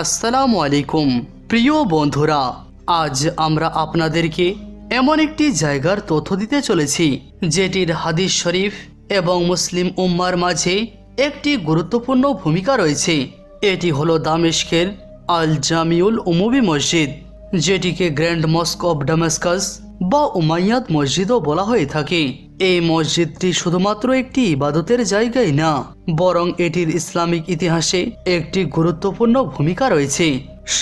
আসসালামু আলাইকুম। প্রিয় বন্ধুরা, আজ আমরা আপনাদেরকে এমন একটি জায়গার তথ্য দিতে চলেছি, যেটির হাদিস শরীফ এবং মুসলিম উম্মার মাঝে একটি গুরুত্বপূর্ণ ভূমিকা রয়েছে। এটি হলো দামেস্কের আল জামিউল উমুবি মসজিদ, যেটিকে গ্র্যান্ড মস্ক অব ডামাস্কাস বা উমাইয়াদ মসজিদও বলা হয়ে থাকে। এই মসজিদটি শুধুমাত্র একটি ইবাদতের জায়গায় না, বরং এটির ইসলামিক ইতিহাসে একটি গুরুত্বপূর্ণ ভূমিকা রয়েছে।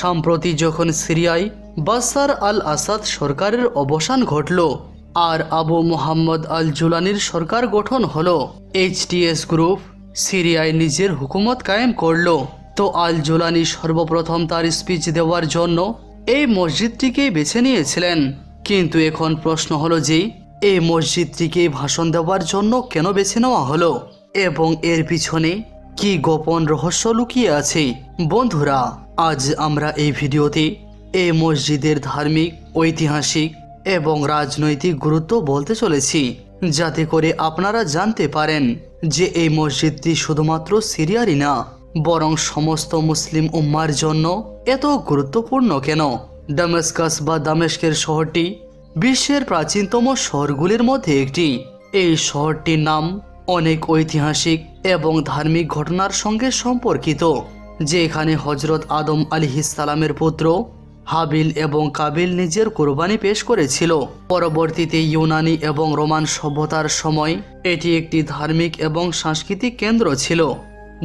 সম্প্রতি যখন সিরিয়ায় বাসার আল আসাদ সরকারের অবসান ঘটল, আর আবু মোহাম্মদ আল জুলানির সরকার গঠন হল এইচটিএস গ্রুপ সিরিয়ায় নিজের হুকুমত কায়েম করল। তো আল জুলানি সর্বপ্রথম তার স্পিচ দেওয়ার জন্য এই মসজিদটিকে বেছে নিয়েছিলেন। কিন্তু এখন প্রশ্ন হলো যে, এই মসজিদটিকে ভাষণ দেওয়ার জন্য কেন বেছে নেওয়া হলো? এবং এর পিছনে কি গোপন রহস্য লুকিয়ে আছে? বন্ধুরা, আজ আমরা এই ভিডিওতে এই মসজিদের ধার্মিক, ঐতিহাসিক এবং রাজনৈতিক গুরুত্ব বলতে চলেছি। যাতে করে আপনারা জানতে পারেন যে এই মসজিদটি শুধুমাত্র সিরিয়ারই না, বরং সমস্ত মুসলিম উম্মার জন্য এত গুরুত্বপূর্ণ কেন? ডামাস্কাস বা দামেস্কের শহরটি বিশ্বের প্রাচীনতম শহরগুলির মধ্যে একটি। এই শহরটির নাম অনেক ঐতিহাসিক এবং ধার্মিক ঘটনার সঙ্গে সম্পর্কিত, যেখানে হজরত আদম আলিহিসালামের পুত্র হাবিল এবং কাবিল নিজের কোরবানি পেশ করেছিল। পরবর্তীতে ইউনানি এবং রোমান সভ্যতার সময় এটি একটি ধার্মিক এবং সাংস্কৃতিক কেন্দ্র ছিল।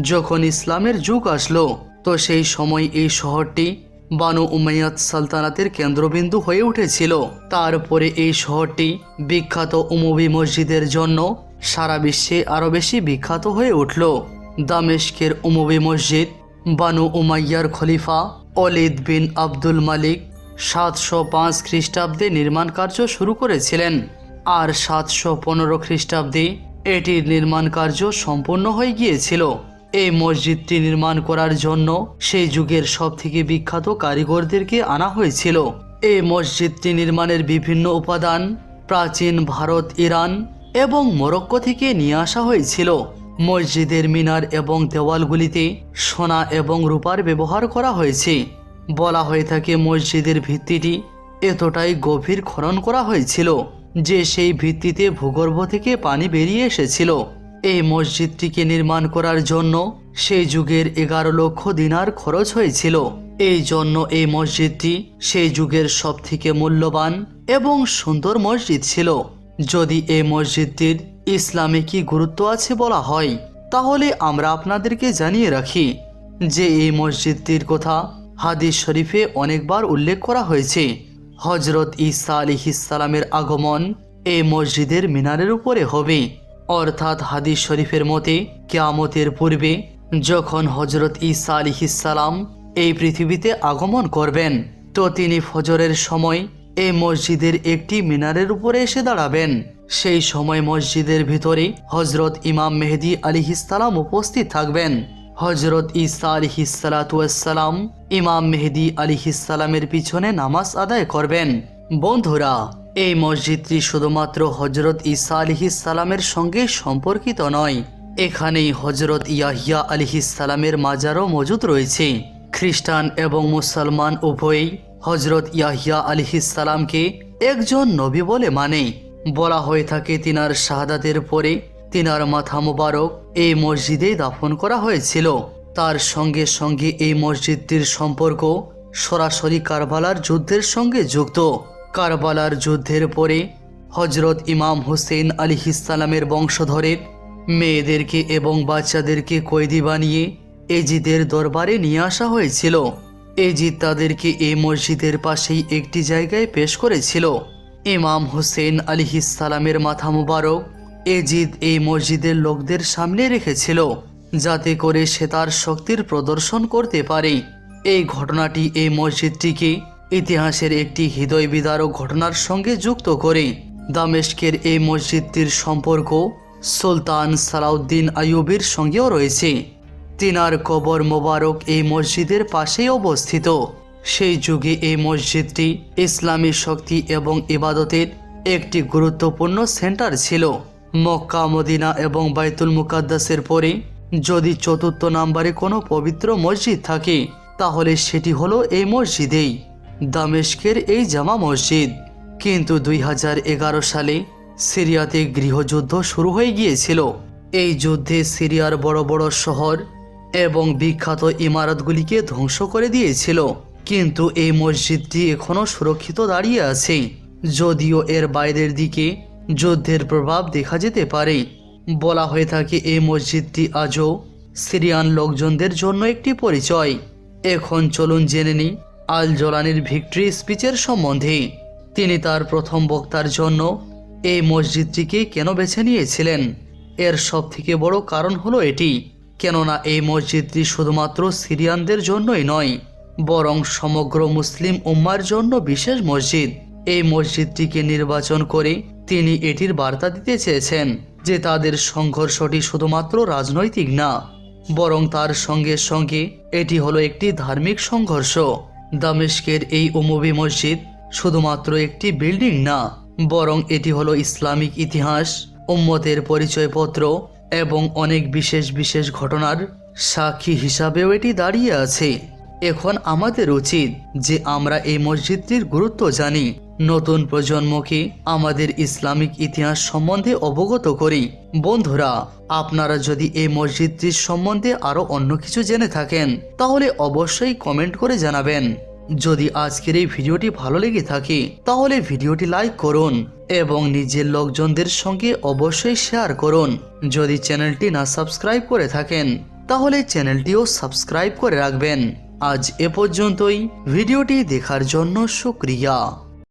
যখন ইসলামের যুগ আসলো, তো সেই সময় এই শহরটি বানু উমাইয়াদ সালতানাতের কেন্দ্রবিন্দু হয়ে উঠেছিল। তারপরে এই শহরটি বিখ্যাত উমবি মসজিদের জন্য সারা বিশ্বে আরও বেশি বিখ্যাত হয়ে উঠল। দামেশকের উমবি মসজিদ, বানু উমাইয়ার খলিফা অলিদ বিন আব্দুল মালিক সাতশো পাঁচ খ্রিস্টাব্দে নির্মাণ কার্য শুরু করেছিলেন। আর সাতশো পনেরো খ্রিস্টাব্দে এটির নির্মাণ কার্য সম্পূর্ণ হয়ে গিয়েছিল। এই মসজিদটি নির্মাণ করার জন্য সেই যুগের সব থেকে বিখ্যাত কারিগরদেরকে আনা হয়েছিল। এই মসজিদটি নির্মাণের বিভিন্ন উপাদান প্রাচীন ভারত, ইরান এবং মরক্কো থেকে নিয়ে আসা হয়েছিল। মসজিদের মিনার এবং দেওয়ালগুলিতে সোনা এবং রূপার ব্যবহার করা হয়েছে। বলা হয়ে থাকে মসজিদের ভিত্তিটি এতটাই গভীর খনন করা হয়েছিল যে সেই ভিত্তিতে ভূগর্ভ থেকে পানি বেরিয়ে এসেছিল। এই মসজিদটিকে নির্মাণ করার জন্য সেই যুগের এগারো লক্ষ দিনার খরচ হয়েছিল। এই জন্য এই মসজিদটি সেই যুগের সব থেকে মূল্যবান এবং সুন্দর মসজিদ ছিল। যদি এই মসজিদটির ইসলামে কি গুরুত্ব আছে বলা হয়, তাহলে আমরা আপনাদেরকে জানিয়ে রাখি যে এই মসজিদটির কথা হাদিস শরীফে অনেকবার উল্লেখ করা হয়েছে। হজরত ঈসা আলিহিসালামের আগমন এই মসজিদের মিনারের উপরে হবে। অর্থাৎ হাদিস শরীফের মতে, কেয়ামতের পূর্বে যখন হজরত ঈসা আলিহিসাল্লাম এই পৃথিবীতে আগমন করবেন, তো তিনি ফজরের সময় এই মসজিদের একটি মিনারের উপরে এসে দাঁড়াবেন। সেই সময় মসজিদের ভিতরে হজরত ইমাম মেহেদি আলিহিসাল্লাম উপস্থিত থাকবেন। হজরত ঈসা আলিহিসালাতাম ইমাম মেহেদি আলিহিসাল্লামের পিছনে নামাজ আদায় করবেন। বন্ধুরা এই মসজিদটি শুধুমাত্র হজরত ঈসা আলিহিসাল্লামের সঙ্গে সম্পর্কিত নয়। এখানেই হজরত ইয়াহিয়া আলিহিসাল্লামের মাজারও মজুদ রয়েছে। খ্রিস্টান এবং মুসলমান উভয়ই হজরত ইয়াহিয়া আলিহিসাল্লামকে একজন নবী বলে মানে। বলা হয়ে থাকে তিনার শাহাদাতের পরে তিনার মাথা মুবারক এই মসজিদে দাফন করা হয়েছিল। তার সঙ্গে সঙ্গে এই মসজিদটির সম্পর্ক সরাসরি কারবালার যুদ্ধের সঙ্গে যুক্ত। কারবালার যুদ্ধের পরে হজরত ইমাম হুসেন আলিহিসালামের বংশধরের মেয়েদেরকে এবং বাচ্চাদেরকে কয়েদি বানিয়ে এজিদের দরবারে নিয়ে আসা হয়েছিল। এজিদ তাদেরকে এই মসজিদের পাশেই একটি জায়গায় পেশ করেছিল। ইমাম হোসেন হুসেন আলিহিসালামের মাথা মুবারক এজিদ এই মসজিদের লোকদের সামনে রেখেছিল, যাতে করে সে তার শক্তির প্রদর্শন করতে পারে। এই ঘটনাটি এই মসজিদটিকে ইতিহাসের একটি হৃদয় বিদারক ঘটনার সঙ্গে যুক্ত করে দামেস্কের এই মসজিদটির সম্পর্ক সুলতান সালাউদ্দিন আইয়ুবের সঙ্গেও রয়েছে। তিনার কবর মোবারক এই মসজিদের পাশেই অবস্থিত। সেই যুগে এই মসজিদটি ইসলামী শক্তি এবং ইবাদতের একটি গুরুত্বপূর্ণ সেন্টার ছিল। মক্কা, মদিনা এবং বাইতুল মুকাদ্দাসের পরে যদি চতুর্থ নাম্বারে কোনো পবিত্র মসজিদ থাকে, তাহলে সেটি হলো এই মসজিদেই। দামেস্কের এই জামা মসজিদ। কিন্তু দুই হাজার এগারো সালে সিরিয়াতে গৃহযুদ্ধ শুরু হয়ে গিয়েছিল। এই যুদ্ধে সিরিয়ার বড় বড় শহর এবং বিখ্যাত ইমারতগুলিকে ধ্বংস করে দিয়েছিল। কিন্তু এই মসজিদটি এখনও সুরক্ষিত দাঁড়িয়ে আছে। যদিও এর বাইরের দিকে যুদ্ধের প্রভাব দেখা যেতে পারে। বলা হয়ে থাকে এই মসজিদটি আজও সিরিয়ান লোকজনদের জন্য একটি পরিচয়। এখন চলুন জেনে নিই আল জোলানির ভিক্টরি স্পিচের সম্বন্ধে। তিনি তার প্রথম বক্তার জন্য এই মসজিদটিকে কেন বেছে নিয়েছিলেন? এর সবথেকে বড় কারণ হলো এটি। কেননা এই মসজিদটি শুধুমাত্র সিরিয়ানদের জন্যই নয়, বরং সমগ্র মুসলিম উম্মার জন্য বিশেষ মসজিদ। এই মসজিদটিকে নির্বাচন করে তিনি এটির বার্তা দিতে চেয়েছেন যে তাদের সংঘর্ষটি শুধুমাত্র রাজনৈতিক না, বরং তার সঙ্গে সঙ্গে এটি হলো একটি ধার্মিক সংঘর্ষ। দামেস্কের এই উমবি মসজিদ শুধুমাত্র একটি বিল্ডিং না, বরং এটি হলো ইসলামিক ইতিহাস, উম্মতের পরিচয়পত্র এবং অনেক বিশেষ বিশেষ ঘটনার সাক্ষী হিসাবেও এটি দাঁড়িয়ে আছে। এখন আমাদের উচিত যে আমরা এই মসজিদটির গুরুত্ব জানি। নতুন প্রজন্মকে আমাদের ইসলামিক ইতিহাস সম্বন্ধে অবগত করি। বন্ধুরা, আপনারা যদি এই মসজিদটির সম্বন্ধে আরও অন্য কিছু জেনে থাকেন, তাহলে অবশ্যই কমেন্ট করে জানাবেন। যদি আজকের এই ভিডিওটি ভালো লেগে থাকে, তাহলে ভিডিওটি লাইক করুন এবং নিজের লোকজনদের সঙ্গে অবশ্যই শেয়ার করুন। যদি চ্যানেলটি না সাবস্ক্রাইব করে থাকেন, তাহলে চ্যানেলটিও সাবস্ক্রাইব করে রাখবেন। আজ এ পর্যন্তই। ভিডিওটি দেখার জন্য শুক্রিয়া।